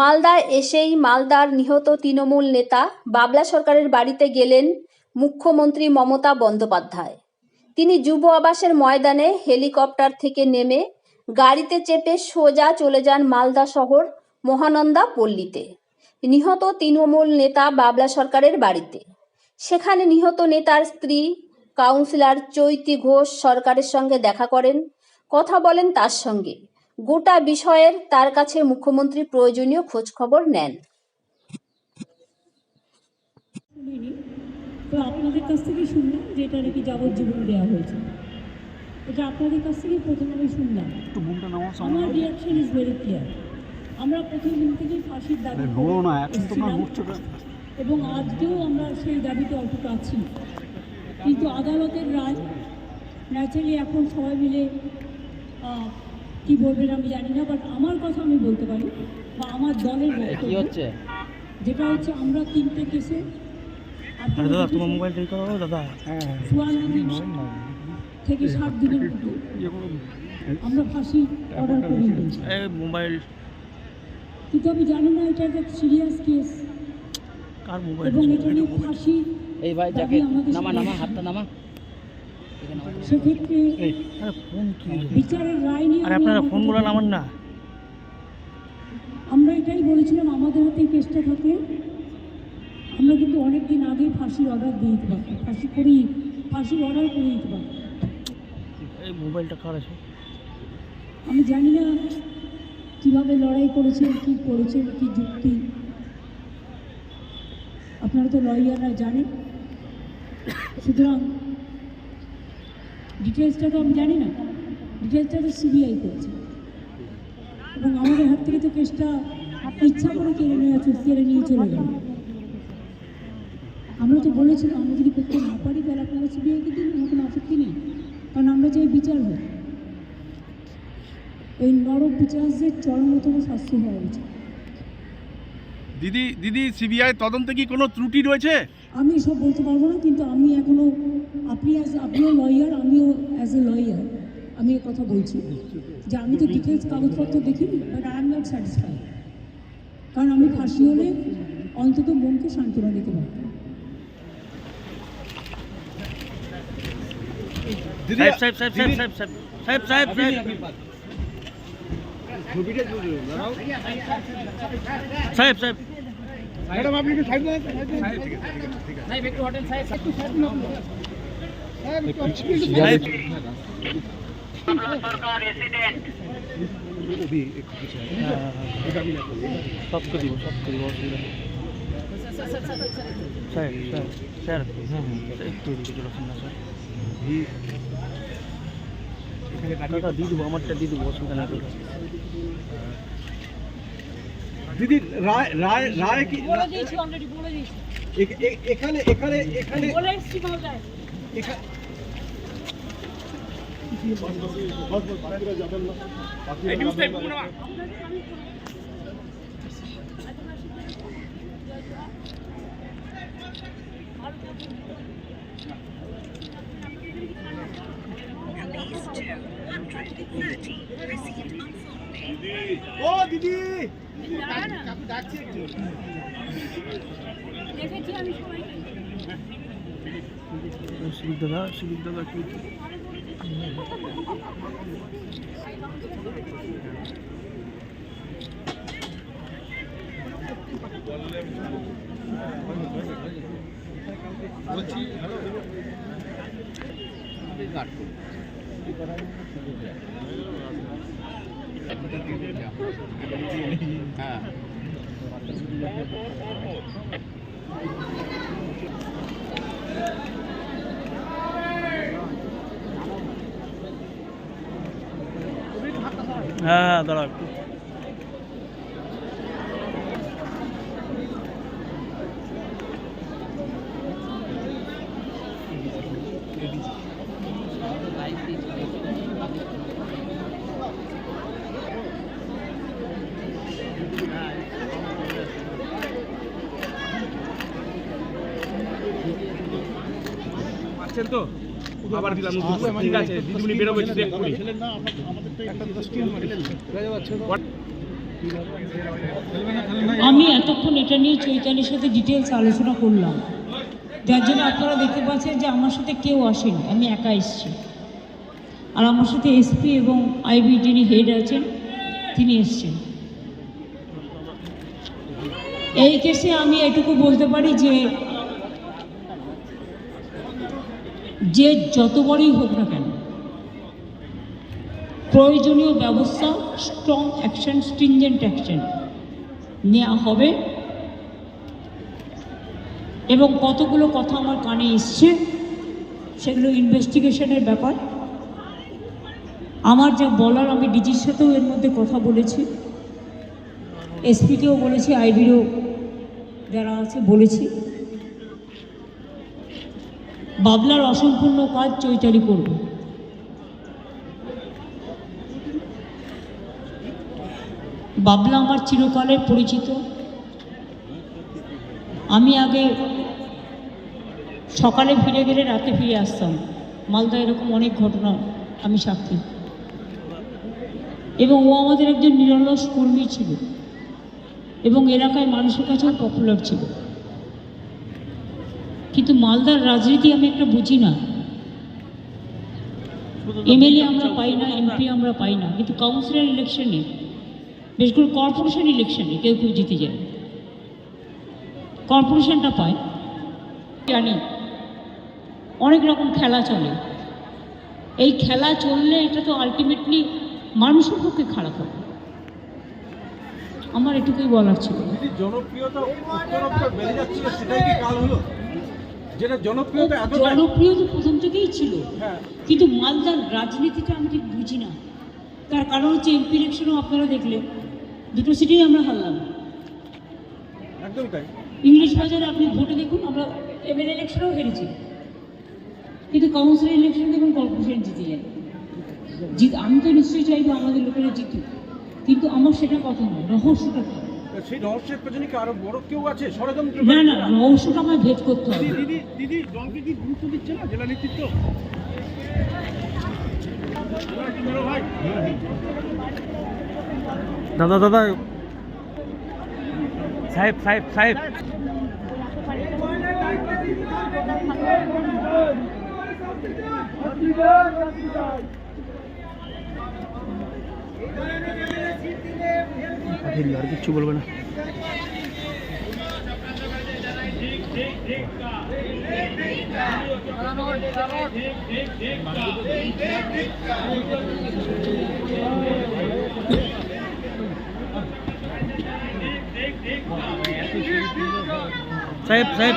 মালদায় এসেই মালদার নিহত তৃণমূল নেতা বাবলা সরকারের বাড়িতে গেলেন মুখ্যমন্ত্রী মমতা বন্দ্যোপাধ্যায়। তিনি যুব আবাসের ময়দানে হেলিকপ্টার থেকে নেমে গাড়িতে চেপে সোজা চলে যান মালদা শহর মহানন্দা পল্লীতে। নিহত তৃণমূল নেতা বাবলা সরকারের বাড়িতে। সেখানে নিহত নেতার স্ত্রী কাউন্সিলর চৈতি ঘোষ সরকারের সঙ্গে দেখা করেন, কথা বলেন তার সঙ্গে। গোটা বিষয়ের তার কাছে মুখ্যমন্ত্রী প্রয়োজনীয় খোঁজখবর নেন। তো আপনাদের কাছ থেকে শুনলাম যে এটা নাকি যাবজ্জীবন দেওয়া হয়েছে। এটা আপনাদের কাছ থেকে প্রথম আমি শুনলাম। আমার রিয়াকশন ইজ ভেরি ক্লিয়ার আমরা প্রথম দিন থেকেই ফাঁসির দাবি? এবং আজকেও আমরা সেই দাবিতে অটুট আছি। কিন্তু আদালতের রায় ন্যাচারালি এখন সবাই মিলে কি বলবেন আমি জানি না বাট আমার কথা আমি বলতে পারি বা আমার দলের কি হচ্ছে? যেটা হচ্ছে আমরা তিনটে কেসে দাদা তোমার মোবাইল ঠিক করো দাদা হ্যাঁ হ্যাঁ। দিন থেকে ষাট দিনের আমরা ফাঁসি অর্ডার করে এই মোবাইল কিন্তু আমি জানি না এটা একটা সিরিয়াস কেস কার মোবাইল এবং এটা নিয়ে ফাঁসি এই ভাই জ্যাকেট নামা নামা হাতটা নামা। সেক্ষেত্রে আরে ফোন বিচারের রায় নিয়ে আরে আমি আপনারা ফোনগুলো নামান না। আমরা এটাই বলেছিলাম আমাদের কেসটা আমরা কিন্তু অনেক দিন আগে ফাঁসির অর্ডার দিয়ে দিতে পারতাম। ফাঁসি ফাঁসির অর্ডার করে দিতে পারতাম। এই মোবাইলটা কার আছে? আমি জানি না কীভাবে লড়াই করেছেন কী করেছেন কী যুক্তি। আপনারা তো লয়াররা জানেন। সুতরাং ডিটেলসটা তো আমি জানি না। ডিটেলসটা তো সিবিআই করছে। এবং আমাদের হাত থেকে তো কেসটা ইচ্ছা করে কেড়ে নিয়ে আছে কেড়ে নিয়ে চলে গেল। আমরা তো বলেছিলাম আমরা যদি করতে না পারি তাহলে আপনারা সিবিআইকে দিন আমার কোনো আপত্তি নেই। কারণ আমরা চাই বিচার হোক। এই নরক বিচারদের চরমতম শাস্তি হওয়া উচিত। দিদি দিদি সিবিআই তদন্তে কি কোনো ত্রুটি রয়েছে? আমি সব বলতে পারব না কিন্তু আমি এখনও আপনি অ্যাজ আপনিও লয়ার আমিও অ্যাজ এ লয়ার আমি এ কথা বলছি। যে আমি তো ডিটেলস কাগজপত্র দেখিনি but I am not satisfied কারণ আমি ফাঁসি হলে অন্তত মনকে সান্ত্বনা দিতে পারতাম। সাহেব সাহেব সাহেব সাহেব সাহেব সাহেব সাহেব সাহেব। সাহেব সাহেব। मैडम आप लेके साइड में साइड में ठीक है ठीक है नहीं विक्टर होटल साइड। सब कुछ तो साइड में দিয়ে দেবো আমারটা দিয়ে দেবো অসুবিধা না দিদি রায় রায় রায় কি এখানে এখানে এখানে At least 230 received unsolved. ও দিদি। কাকু দাদা সুবিধা দাদা কি? বলছি হ্যাঁ হ্যাঁ দাঁড়া একটু। পাচ্ছেন তো? আবার দিলাম ঠিক আছে, দিদিমণি বেরোবে একটু দেখুন আমি এতক্ষণ এটা নিয়ে চৈতালির সাথে ডিটেলস আলোচনা করলাম। যার জন্য আপনারা দেখতে পাচ্ছেন যে আমার সাথে কেউ আসেনি, আমি একা এসেছি। আর আমার সাথে এসপি এবং আইবি যিনি হেড আছেন, তিনি এসছেন। এই কেসে আমি এটুকু বলতে পারি যে যে যত বড়ই হোক না কেন, প্রয়োজনীয় ব্যবস্থা স্ট্রং অ্যাকশন স্ট্রিনজেন্ট অ্যাকশন নেওয়া হবে। এবং কতগুলো কথা আমার কানে এসছে, সেগুলো ইনভেস্টিগেশনের ব্যাপার। আমার যা বলার, আমি ডিজির সাথেও এর মধ্যে কথা বলেছি। এসপিকেও বলেছি, আইবিরও যারা আছে বলেছি। বাবলার অসম্পূর্ণ কাজ চৈতালি করবে। বাবলা আমার চিরকালের পরিচিত। আমি আগে সকালে ফিরে গেলে রাতে ফিরে আসতাম। মালদা এরকম অনেক ঘটনা আমি সাক্ষী। এবং ও আমাদের একজন নিরলস কর্মী ছিল। এবং এলাকায় মানুষের কাছেও পপুলার ছিল। কিন্তু মালদার রাজনীতি আমি একটা বুঝি না। এমএলএ আমরা পাই না এমপি আমরা পাই না কিন্তু কাউন্সিলর ইলেকশনে বিশেষ করে কর্পোরেশন ইলেকশনে কেউ কেউ জিতে যায়। কর্পোরেশনটা পায়। জানি অনেক রকম খেলা চলে। এই খেলা চললে এটা তো আলটিমেটলি মানুষের পক্ষে খারাপ হবে। আমার এটুকুই বলার ছিল। জনপ্রিয়তা বেড়ে যাচ্ছিল সেটাই কি কাল হলো? যেটা জনপ্রিয়তা এতটাই জনপ্রিয় তো প্রথম থেকেই ছিল। হ্যাঁ। কিন্তু মালদার রাজনীতিটা আমি ঠিক বুঝি না। তার কারণ হচ্ছে এমপি ইলেকশনও আপনারা দেখলেন। দুটো সিটেই আমরা হারলাম। একদমই তাই। ইংলিশ বাজারে আপনি ভোটে দেখুন আমরা এমএলএ ইলেকশনেও হেরেছি। কিন্তু কাউন্সিলর ইলেকশন দেখুন কর্পোরেশন জিতে যায়। জিত আমি তো নিশ্চয়ই চাইব আমাদের লোকেরা জিতুক। কিন্তু আমার সেটা কথা নয় রহস্যটা কি? সেই রহস্যের পেছনে কি আরও বড় কেউ আছে? ষড়যন্ত্র না না রহস্যটা আমায় ভেদ করতে হবে। দিদি দিদি দিদি দলকে কি গুরুত্ব দিচ্ছে না? জেলা নেতৃত্ব? দাদা দাদা। সাহেব সাহেব সাহেব। আর কিচ্ছু বলবে না সাহেব সাহেব